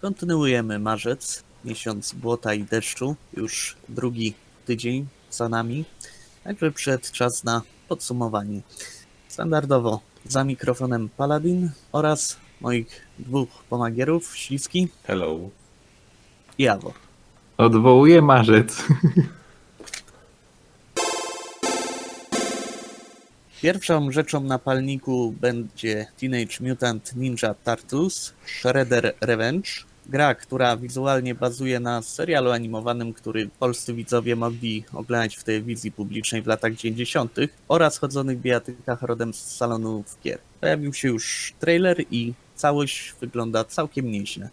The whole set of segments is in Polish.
Kontynuujemy marzec, miesiąc błota i deszczu. Już drugi tydzień za nami. Także przyszedł czas na podsumowanie. Standardowo za mikrofonem Paladin oraz moich dwóch pomagierów, Śliski Hello. i Awo. Odwołuję marzec. Pierwszą rzeczą na palniku będzie Teenage Mutant Ninja Turtles Shredder Revenge. Gra, która wizualnie bazuje na serialu animowanym, który polscy widzowie mogli oglądać w telewizji publicznej w latach 90. oraz chodzonych bijatykach rodem z salonów gier. Pojawił się już trailer i całość wygląda całkiem nieźle.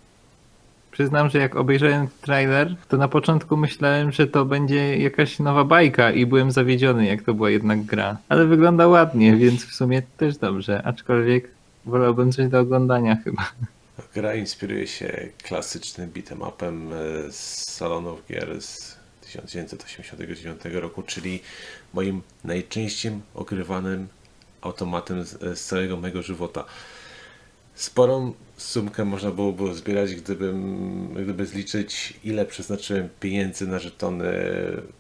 Przyznam, że jak obejrzałem trailer, to na początku myślałem, że to będzie jakaś nowa bajka i byłem zawiedziony, jak to była jednak gra. Ale wygląda ładnie, więc w sumie też dobrze, aczkolwiek wolałbym coś do oglądania chyba. Gra inspiruje się klasycznym beat'em upem e, z salonów gier z 1989 roku, czyli moim najczęściej ogrywanym automatem z, z całego mojego żywota. Sporą sumkę można byłoby zbierać, gdybym, gdyby zliczyć, ile przeznaczyłem pieniędzy na żetony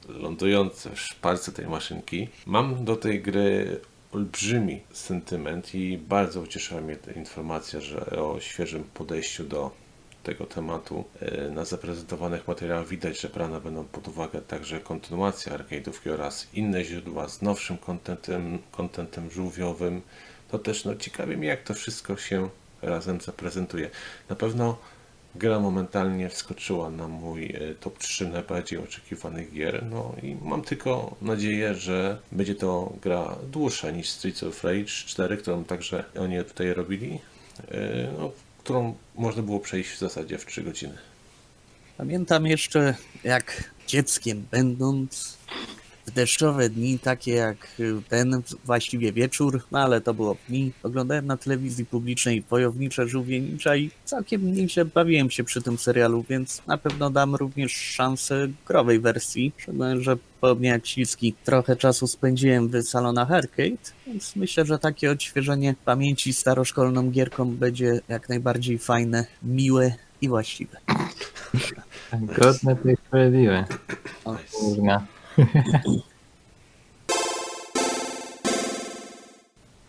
lądujące w szparce tej maszynki. Mam do tej gry olbrzymi sentyment i bardzo ucieszyła mnie informacja, że o świeżym podejściu do tego tematu. E, Na zaprezentowanych materiałach widać, że brane będą pod uwagę także kontynuacja arcade'ówki oraz inne źródła z nowszym kontentem, kontentem żółwiowym. To też no, ciekawi mnie, jak to wszystko się razem zaprezentuje. Na pewno gra momentalnie wskoczyła na mój e, top 3 najbardziej oczekiwanych gier. No i mam tylko nadzieję, że będzie to gra dłuższa niż Streets of Rage 4, którą także oni tutaj robili. e, No, którą można było przejść w zasadzie w 3 godziny. Pamiętam jeszcze, jak dzieckiem będąc w deszczowe dni, takie jak ten, właściwie wieczór, no ale to było dni, oglądałem na telewizji publicznej Wojownicze Żółwie Ninja i całkiem nieźle bawiłem się przy tym serialu, więc na pewno dam również szansę growej wersji, szczególnie, że podobnie jak Śliski, trochę czasu spędziłem w salonach arcade, więc myślę, że takie odświeżenie pamięci staroszkolną gierką będzie jak najbardziej fajne, miłe i właściwe. Godne to i sprawiedliwe. Kurna.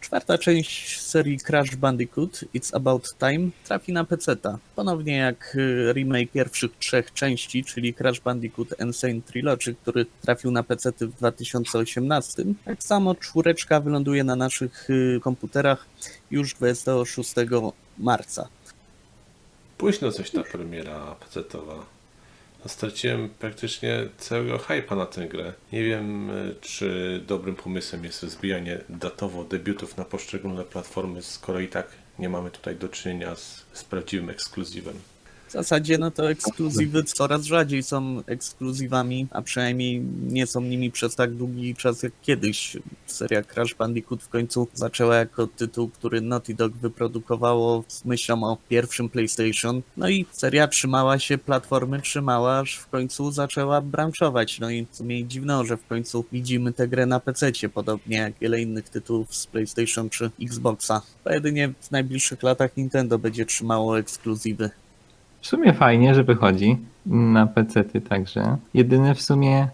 Czwarta część serii Crash Bandicoot It's About Time trafi na PC-ta. Ponownie jak y, remake pierwszych trzech części, czyli Crash Bandicoot Insane Trilogy, który trafił na PC-ty w 2018. Tak samo czwóreczka wyląduje na naszych y, komputerach już 26 marca. Późno coś ta premiera pecetowa. Straciłem praktycznie całego hype'a na tę grę. Nie wiem, e, czy dobrym pomysłem jest rozbijanie datowo debiutów na poszczególne platformy, skoro i tak nie mamy tutaj do czynienia z, z prawdziwym ekskluzywem. W zasadzie no to ekskluzywy coraz rzadziej są ekskluzywami, a przynajmniej nie są nimi przez tak długi czas jak kiedyś. Seria Crash Bandicoot w końcu zaczęła jako tytuł, który Naughty Dog wyprodukowało z myślą o pierwszym PlayStation. No i seria trzymała się platformy, trzymała, aż w końcu zaczęła branchować. No i w sumie dziwno, że w końcu widzimy tę grę na PC, podobnie jak wiele innych tytułów z PlayStation czy Xboxa. To jedynie w najbliższych latach Nintendo będzie trzymało ekskluzywy. W sumie fajnie, że wychodzi na PC-ty także. Jedyny w sumie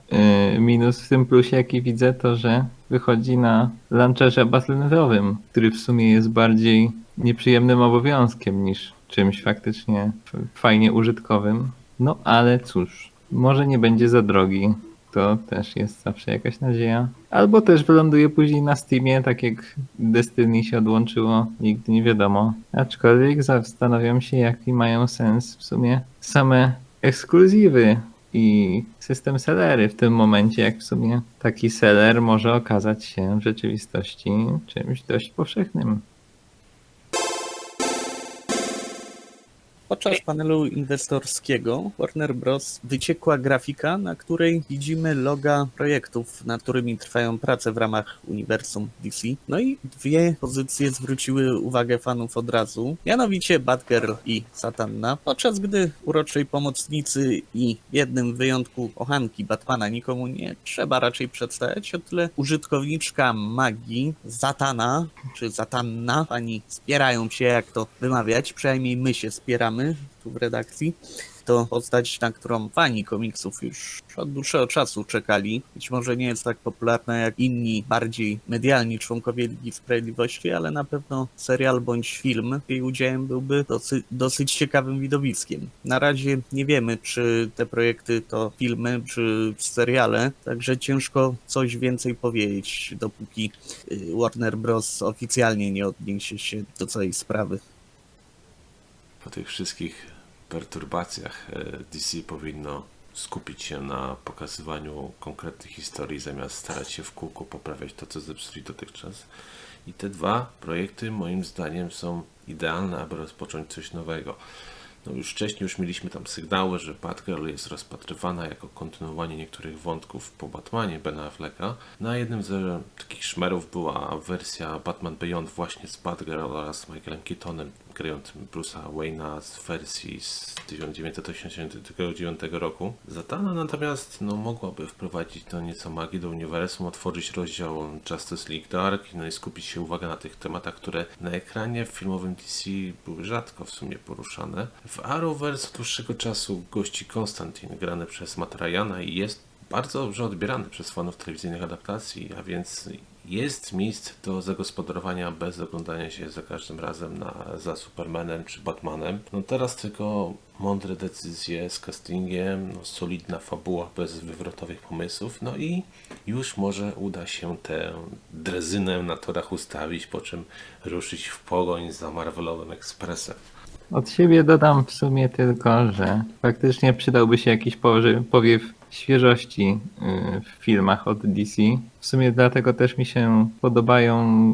y, minus w tym plusie, jaki widzę, to że wychodzi na launcherze battle.netowym, który w sumie jest bardziej nieprzyjemnym obowiązkiem niż czymś faktycznie fajnie użytkowym. No ale cóż, może nie będzie za drogi. To też jest zawsze jakaś nadzieja. Albo też wyląduje później na Steamie, tak jak Destiny się odłączyło, nigdy nie wiadomo. Aczkolwiek zastanawiam się, jaki mają sens w sumie same ekskluzywy i system sellery w tym momencie, jak w sumie taki seller może okazać się w rzeczywistości czymś dość powszechnym. Podczas panelu inwestorskiego Warner Bros. wyciekła grafika, na której widzimy loga projektów, nad którymi trwają prace w ramach uniwersum DC. No i dwie pozycje zwróciły uwagę fanów od razu, mianowicie Batgirl i Satanna, podczas gdy uroczej pomocnicy i w jednym wyjątku kochanki Batmana nikomu nie trzeba raczej przedstawiać, o tyle użytkowniczka magii Zatana, czy Zatanna, pani spierają się jak to wymawiać, przynajmniej my się spieramy mamy tu w redakcji. To postać, na którą fani komiksów już od dłuższego czasu czekali. Być może nie jest tak popularna jak inni, bardziej medialni członkowie Ligi Sprawiedliwości, ale na pewno serial bądź film jej udziałem byłby dosyć, dosyć ciekawym widowiskiem. Na razie nie wiemy, czy te projekty to filmy, czy seriale, także ciężko coś więcej powiedzieć, dopóki y, Warner Bros. oficjalnie nie odniesie się do całej sprawy. Po tych wszystkich perturbacjach e, DC powinno skupić się na pokazywaniu konkretnych historii, zamiast starać się w kółko poprawiać to, co zepsuli dotychczas. I te dwa projekty, moim zdaniem, są idealne, aby rozpocząć coś nowego. No już wcześniej już mieliśmy tam sygnały, że Batgirl jest rozpatrywana jako kontynuowanie niektórych wątków po Batmanie Bena Afflecka. Na jednym z takich szmerów była wersja Batman Beyond właśnie z Batgirl oraz Michaelem Keatonem grającym Bruce'a Wayne'a z wersji z 1989 roku. Zatanna natomiast no, mogłaby wprowadzić to nieco magii do uniwersum, otworzyć rozdział Justice League Dark no i skupić się uwaga na tych tematach, które na ekranie w filmowym DC były rzadko w sumie poruszane. W Arrowverse od dłuższego czasu gości Konstantin, grany przez Matt Ryana i jest bardzo dobrze odbierany przez fanów telewizyjnych adaptacji, a więc jest miejsce do zagospodarowania bez oglądania się za każdym razem na, za Supermanem czy Batmanem. No teraz tylko mądre decyzje z castingiem, no solidna fabuła bez wywrotowych pomysłów, no i już może uda się tę drezynę na torach ustawić, po czym ruszyć w pogoń za Marvelowym Ekspresem. Od siebie dodam w sumie tylko, że faktycznie przydałby się jakiś powiew świeżości y, w filmach od DC. W sumie dlatego też mi się podobają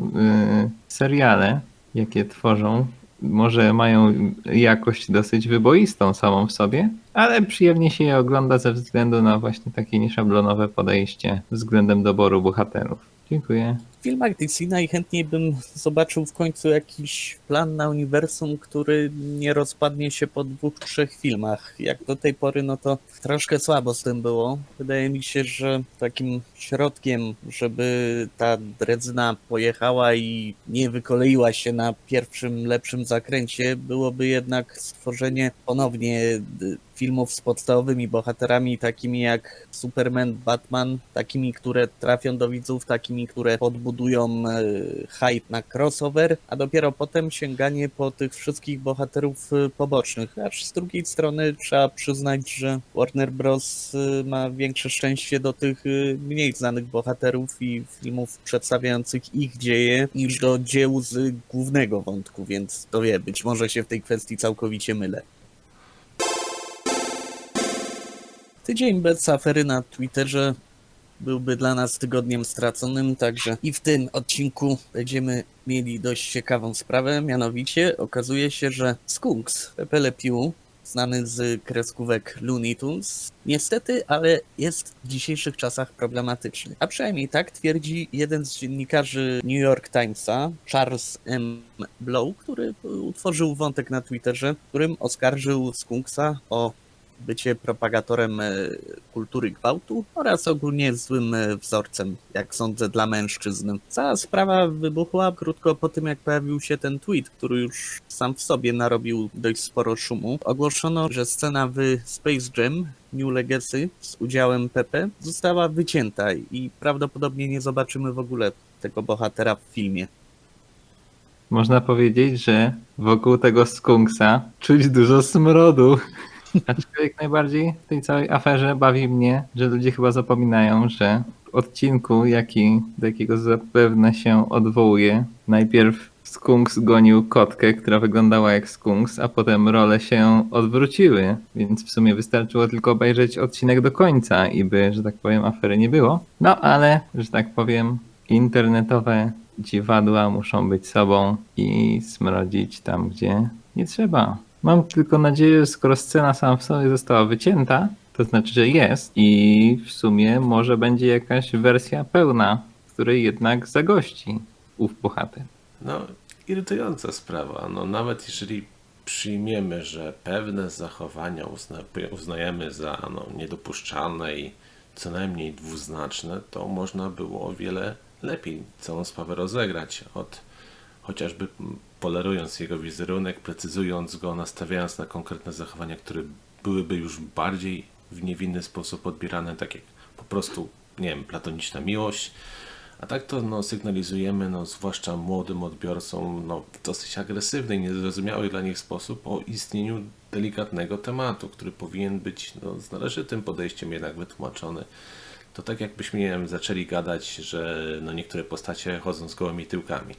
y, seriale, jakie tworzą. Może mają jakość dosyć wyboistą samą w sobie, ale przyjemnie się je ogląda ze względu na właśnie takie nieszablonowe podejście względem doboru bohaterów. Dziękuję. Filmach DC najchętniej bym zobaczył w końcu jakiś plan na uniwersum, który nie rozpadnie się po dwóch, trzech filmach. Jak do tej pory, no to troszkę słabo z tym było. Wydaje mi się, że takim środkiem, żeby ta dredzyna pojechała i nie wykoleiła się na pierwszym, lepszym zakręcie, byłoby jednak stworzenie ponownie y, filmów z podstawowymi bohaterami, takimi jak Superman, Batman, takimi, które trafią do widzów, takimi, które podbudują e, hype na crossover, a dopiero potem sięganie po tych wszystkich bohaterów e, pobocznych. Acz z drugiej strony trzeba przyznać, że Warner Bros. e, ma większe szczęście do tych mniej znanych bohaterów i filmów przedstawiających ich dzieje niż do dzieł z głównego wątku, więc to wie, być może się w tej kwestii całkowicie mylę. Tydzień bez afery na Twitterze byłby dla nas tygodniem straconym, także i w tym odcinku będziemy mieli dość ciekawą sprawę, mianowicie okazuje się, że Skunks Pepe Le Pew, znany z kreskówek Looney Tunes, niestety, ale jest w dzisiejszych czasach problematyczny. A przynajmniej tak twierdzi jeden z dziennikarzy New York Timesa, Charles M. Blow, który utworzył wątek na Twitterze, którym oskarżył Skunksa o bycie propagatorem e, kultury gwałtu oraz ogólnie złym e, wzorcem, jak sądzę, dla mężczyzn. Cała sprawa wybuchła krótko po tym, jak pojawił się ten tweet, który już sam w sobie narobił dość sporo szumu. Ogłoszono, że scena w Space Jam New Legacy z udziałem Pepe została wycięta i prawdopodobnie nie zobaczymy w ogóle tego bohatera w filmie. Można powiedzieć, że wokół tego skunksa czuć dużo smrodu. Aczkolwiek najbardziej w tej całej aferze bawi mnie, że ludzie chyba zapominają, że w odcinku, jaki, do jakiego zapewne się odwołuje, najpierw skunks gonił kotkę, która wyglądała jak skunks, a potem role się odwróciły, więc w sumie wystarczyło tylko obejrzeć odcinek do końca i by, że tak powiem, afery nie było. No ale, że tak powiem, internetowe dziwadła muszą być sobą i smrodzić tam, gdzie nie trzeba. Mam tylko nadzieję, że skoro scena sama w sobie została wycięta, to znaczy, że jest i w sumie może będzie jakaś wersja pełna, której jednak zagości ów bohater. No, irytująca sprawa. No, nawet jeżeli przyjmiemy, że pewne zachowania uzna, uznajemy za no, niedopuszczalne i co najmniej dwuznaczne, to można było o wiele lepiej całą sprawę rozegrać od chociażby polerując jego wizerunek, precyzując go, nastawiając na konkretne zachowania, które byłyby już bardziej w niewinny sposób odbierane, tak jak po prostu, nie wiem, platoniczna miłość. A tak to no, sygnalizujemy, no, zwłaszcza młodym odbiorcom, no, w dosyć agresywny i niezrozumiały dla nich sposób o istnieniu delikatnego tematu, który powinien być no, z należytym podejściem jednak wytłumaczony. To tak jakbyśmy nie wiem, zaczęli gadać, że no, niektóre postacie chodzą z gołymi tyłkami.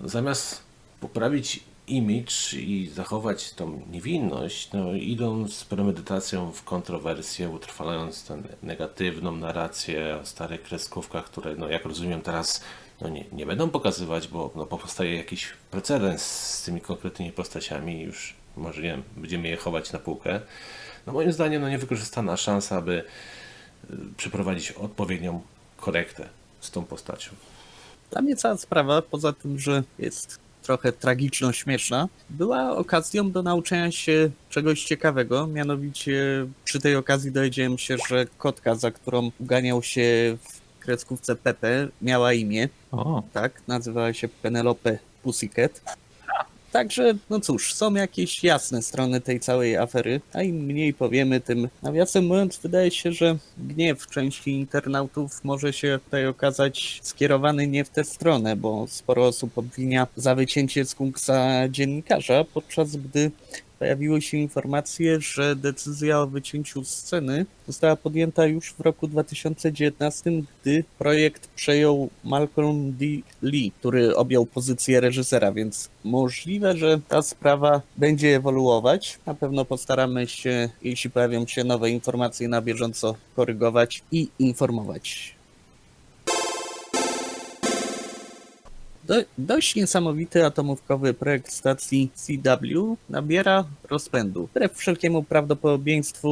Zamiast poprawić image i zachować tą niewinność, no, idą z premedytacją w kontrowersję, utrwalając tę negatywną narrację o starych kreskówkach, które, no, jak rozumiem, teraz no, nie, nie będą pokazywać, bo no, powstaje jakiś precedens z tymi konkretnymi postaciami już może nie wiem, będziemy je chować na półkę. No moim zdaniem no, niewykorzystana szansa, aby y, przeprowadzić odpowiednią korektę z tą postacią. Dla mnie cała sprawa, poza tym, że jest trochę tragiczno-śmieszna, była okazją do nauczenia się czegoś ciekawego. Mianowicie przy tej okazji dowiedziałem się, że kotka, za którą uganiał się w kreskówce Pepe, miała imię, O, tak? Nazywała się Penelope Pussycat. Także, no cóż, są jakieś jasne strony tej całej afery, a im mniej powiemy, tym nawiasem mówiąc, wydaje się, że gniew części internautów może się tutaj okazać skierowany nie w tę stronę, bo sporo osób obwinia za wycięcie z kunksa dziennikarza, podczas gdy pojawiły się informacje, że decyzja o wycięciu sceny została podjęta już w roku 2019, gdy projekt przejął Malcolm D. Lee, który objął pozycję reżysera, więc możliwe, że ta sprawa będzie ewoluować. Na pewno postaramy się, jeśli pojawią się nowe informacje, na bieżąco korygować i informować. Do, dość niesamowity atomówkowy projekt stacji CW nabiera rozpędu. Wbrew wszelkiemu prawdopodobieństwu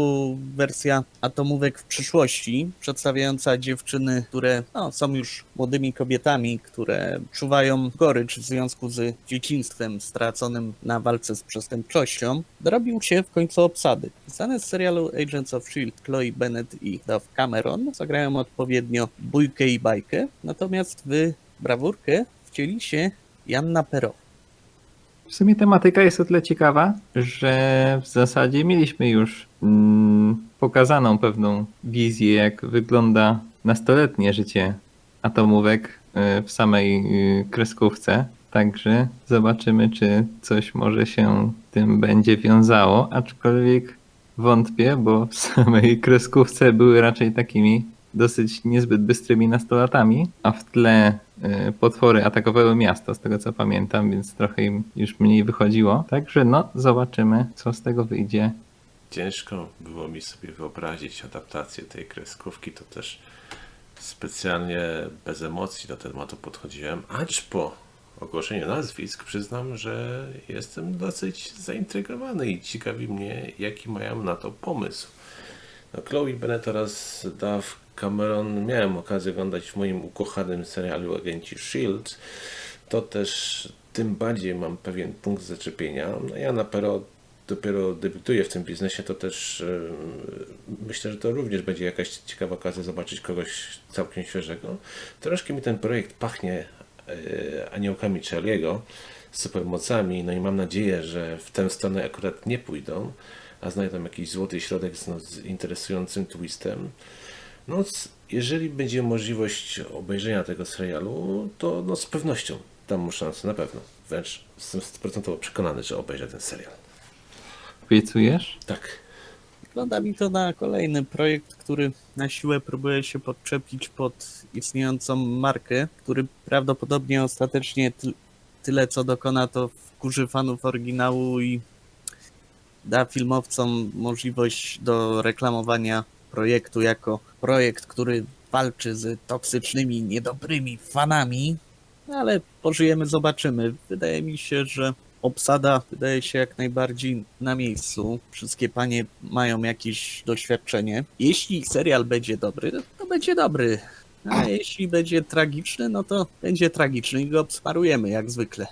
wersja atomówek w przyszłości, przedstawiająca dziewczyny, które no, są już młodymi kobietami, które czuwają gorycz w związku z dzieciństwem straconym na walce z przestępczością, dorobił się w końcu obsady. Znane z serialu Agents of S.H.I.E.L.D. Chloe Bennett i Dove Cameron zagrają odpowiednio bójkę i bajkę, natomiast w brawurkę wcieli się Janna Pero. w sumie tematyka jest o tyle ciekawa, że w zasadzie mieliśmy już mm, pokazaną pewną wizję, jak wygląda nastoletnie życie atomówek y, w samej y, kreskówce. Także zobaczymy, czy coś może się tym będzie wiązało, aczkolwiek wątpię, bo w samej kreskówce były raczej takimi dosyć niezbyt bystrymi nastolatami, a w tle y, potwory atakowały miasto, z tego co pamiętam, więc trochę im już mniej wychodziło. Także no, zobaczymy, co z tego wyjdzie. Ciężko było mi sobie wyobrazić adaptację tej kreskówki, to też specjalnie bez emocji do tematu podchodziłem, acz po ogłoszeniu nazwisk przyznam, że jestem dosyć zaintrygowany i ciekawi mnie, jaki mają na to pomysł. No, Chloe Bennett oraz Dave Cameron miałem okazję oglądać w moim ukochanym serialu Agenci S.H.I.E.L.D. To też tym bardziej mam pewien punkt zaczepienia. No, ja na Pero dopiero debiutuję w tym biznesie, to też myślę, że to również będzie jakaś ciekawa okazja zobaczyć kogoś całkiem świeżego. Troszkę mi ten projekt pachnie e, aniołkami Charlie'ego z supermocami, no i mam nadzieję, że w tę stronę akurat nie pójdą, a znajdą jakiś złoty środek z, no, z interesującym twistem. No, jeżeli będzie możliwość obejrzenia tego serialu, to no, z pewnością dam mu szansę, na pewno. Wręcz jestem stuprocentowo przekonany, że obejrzę ten serial. Obiecujesz? Tak. Wygląda mi to na kolejny projekt, który na siłę próbuje się podczepić pod istniejącą markę, który prawdopodobnie ostatecznie ty tyle co dokona to wkurzy fanów oryginału i da filmowcom możliwość do reklamowania projektu jako projekt, który walczy z toksycznymi, niedobrymi fanami, ale pożyjemy, zobaczymy. Wydaje mi się, że obsada wydaje się jak najbardziej na miejscu. Wszystkie panie mają jakieś doświadczenie. Jeśli serial będzie dobry, to będzie dobry. A jeśli będzie tragiczny, no to będzie tragiczny i go obsmarujemy jak zwykle.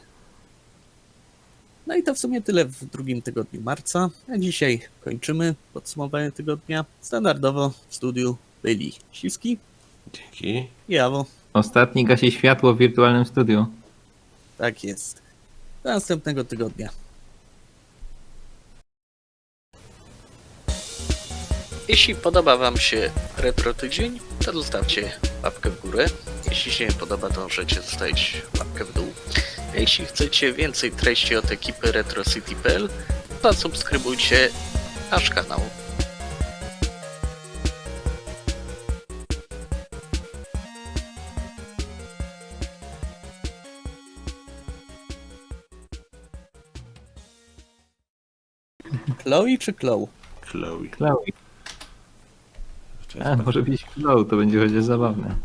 No i to w sumie tyle w drugim tygodniu marca. A dzisiaj kończymy podsumowanie tygodnia. Standardowo w studiu byli Śliski Dzięki. i Awo. Ostatni gasi światło w wirtualnym studiu. Tak jest. Do następnego tygodnia. Jeśli podoba Wam się Retro Tydzień, to zostawcie łapkę w górę. Jeśli się nie podoba, to możecie zostawić łapkę w dół. Jeśli chcecie więcej treści od ekipy RetroCity.pl, to subskrybujcie nasz kanał. Chloe czy Chloe? Chloe. Chloe. A, może być Chloe, to będzie chociaż zabawne.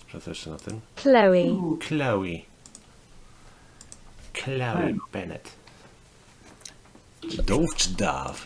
Sprawdzę jeszcze na tym. Chloe. Chloe. Chloe Bennett. Dove czy Dove?